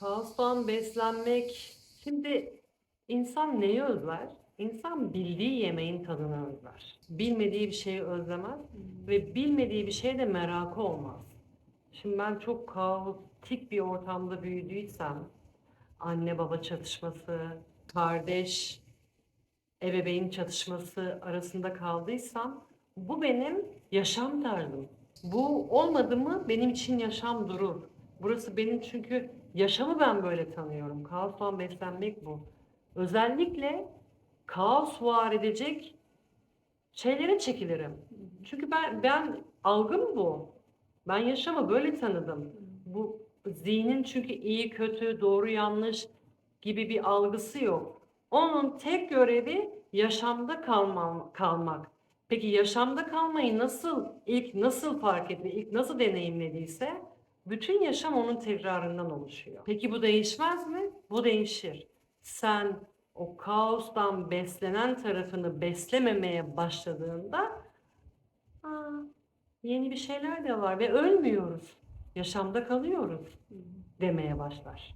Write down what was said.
Kaostan beslenmek. Şimdi insan neyi özler? İnsan bildiği yemeğin tadını özler. Bilmediği bir şeyi özlemez ve bilmediği bir şeye de merakı olmaz. Şimdi ben çok kaotik bir ortamda büyüdüysem, anne baba çatışması, kardeş, ebeveyn çatışması arasında kaldıysam, bu benim yaşam tarzım. Bu olmadı mı benim için yaşam durur. Burası benim çünkü yaşamı ben böyle tanıyorum. Kaostan beslenmek bu. Özellikle kaos var edecek şeylere çekilirim. Çünkü ben ben algım bu. Ben yaşamı böyle tanıdım. Bu zihnin çünkü iyi kötü, doğru yanlış gibi bir algısı yok. Onun tek görevi yaşamda kalmam, kalmak. Peki yaşamda kalmayı nasıl ilk nasıl fark etti, ilk nasıl deneyimlediyse bütün yaşam onun tekrarından oluşuyor. Peki bu değişmez mi? Bu değişir. Sen o kaostan beslenen tarafını beslememeye başladığında Aa, yeni bir şeyler de var ve ölmüyoruz. Yaşamda kalıyoruz demeye başlar.